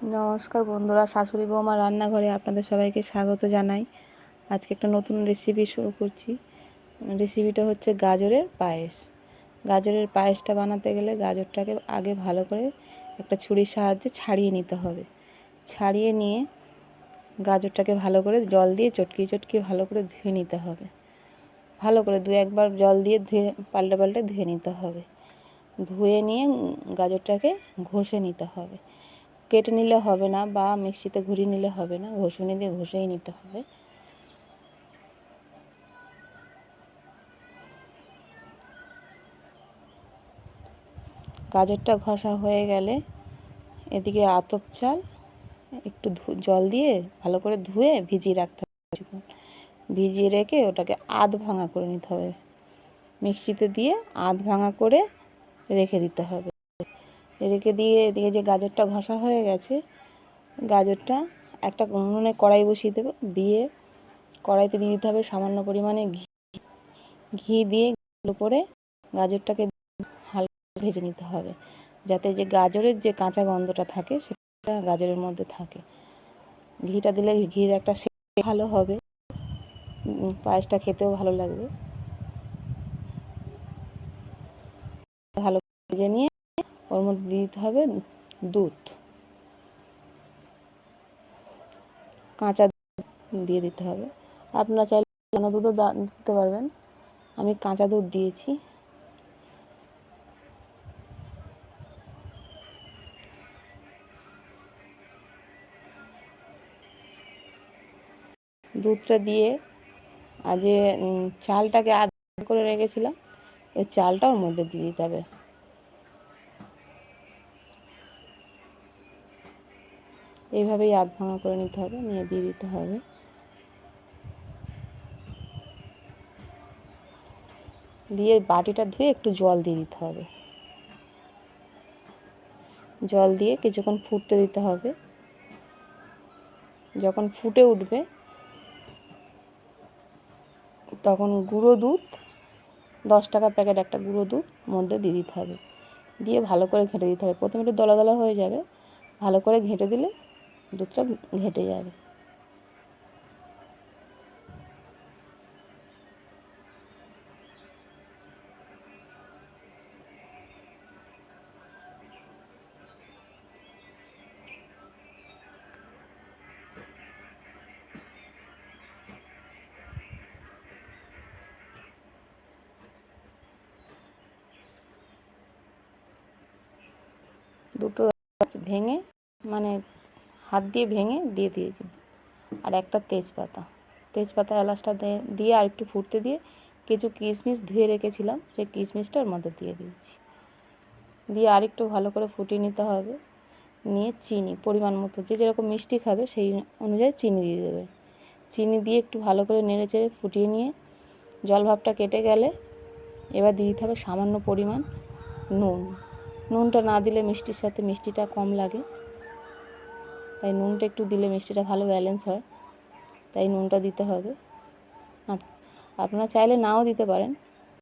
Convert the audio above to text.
নমস্কার বন্ধুরা, শাশুড়ি বৌমা রান্নাঘরে আপনাদের সবাইকে স্বাগত জানাই। আজকে একটা নতুন রেসিপি শুরু করছি। রেসিপিটা হচ্ছে গাজরের পায়েস। গাজরের পায়েসটা বানাতে গেলে গাজরটাকে আগে ভালো করে একটা ছুরির সাহায্যে ছাড়িয়ে নিতে হবে। ছাড়িয়ে নিয়ে গাজরটাকে ভালো করে জল দিয়ে চটকি চটকি ভালো করে ধুয়ে নিতে হবে। ভালো করে দু একবার জল দিয়ে ধুয়ে, পাল্টে পাল্টে ধুয়ে নিতে হবে। ধুয়ে নিয়ে গাজরটাকে ঘষে নিতে হবে। কেটে নিলে হবে না বা মিক্সিতে ঘুরিয়ে নিলে হবে না, ঘষুনি দিয়ে ঘষেই নিতে হবে। গাজরটা ঘষা হয়ে গেলে এদিকে আতপ চাল, একটু জল দিয়ে ভালো করে ধুয়ে ভিজিয়ে রাখতে হবে ভিজিয়ে রেখে ওটাকে আধ ভাঙা করে নিতে হবে। মিক্সিতে দিয়ে আধ ভাঙা করে রেখে দিতে হবে। রেখে দিয়ে, এদিকে যে গাজরটা ঘষা হয়ে গেছে, গাজরটা একটা উনুনে কড়াই বসিয়ে দেবো, দিয়ে কড়াইতে দিয়ে দিতে হবে সামান্য পরিমাণে ঘি। ঘি দিয়ে উপরে গাজরটাকে হালকা ভেজে নিতে হবে, যাতে যে গাজরের যে কাঁচা গন্ধটা থাকে সেটা গাজরের মধ্যে থাকে। ঘিটা দিলে ঘির একটা ভালো হবে। পায়েসটা খেতেও ভালো লাগবে। ভালো ভেজে নিয়ে ওর মধ্যে দিতে হবে দুধ। কাঁচা দিয়ে দিতে হবে। আপনারা চাইলে কেন দুধও দিতে পারবেন। আমি কাঁচা দুধ দিয়েছি। দুধটা দিয়ে আর যে চালটাকে আধ করে রেখেছিলাম। ওই চালটা ওর মধ্যে দিয়ে দিতে হবে। এইভাবেই আধ ভাঙা করে নিতে হবে নিয়ে দিয়ে দিতে হবে। দিয়ে বাটিটা ধুয়ে একটু জল দিয়ে দিতে হবে। জল দিয়ে কিছুক্ষণ ফুটতে দিতে হবে। যখন ফুটে উঠবে, তখন গুঁড়ো দুধ, দশ টাকা প্যাকেট একটা গুঁড়ো দুধ মধ্যে দিয়ে দিতে হবে। দিয়ে ভালো করে ঘেঁটে দিতে হবে। প্রথমে একটু দলা দলা হয়ে যাবে। ভালো করে ঘেঁটে দিলে দুধটা ঘেটে যাবে। দুটো গাছ ভেঙে মানে হাত দিয়ে ভেঙে দিয়ে দিয়েছি। আর একটা তেজপাতা। তেজপাতা এলাচটা দিয়ে আর একটু ফুটতে দিয়ে কিছু কিশমিশ ধুয়ে রেখেছিলাম, সেই কিশমিশটা ওর মধ্যে দিয়ে দিয়েছি। দিয়ে আর একটু ভালো করে ফুটিয়ে নিতে হবে। নিয়ে চিনি, পরিমাণ মতো, যে যেরকম মিষ্টি খাবে সেই অনুযায়ী চিনি দিয়ে দেবে। চিনি দিয়ে একটু ভালো করে নেড়ে চেড়ে ফুটিয়ে নিয়ে জল ভাবটা কেটে গেলে এবার দিয়ে দিতে হবে সামান্য পরিমাণ নুন। নুনটা না দিলে মিষ্টির সাথে মিষ্টিটা কম লাগে। তাই নুনটা একটু দিলে মিষ্টিটা ভালো ব্যালেন্স হয়। তাই নুনটা দিতে হবে। আপনারা চাইলে নাও দিতে পারেন।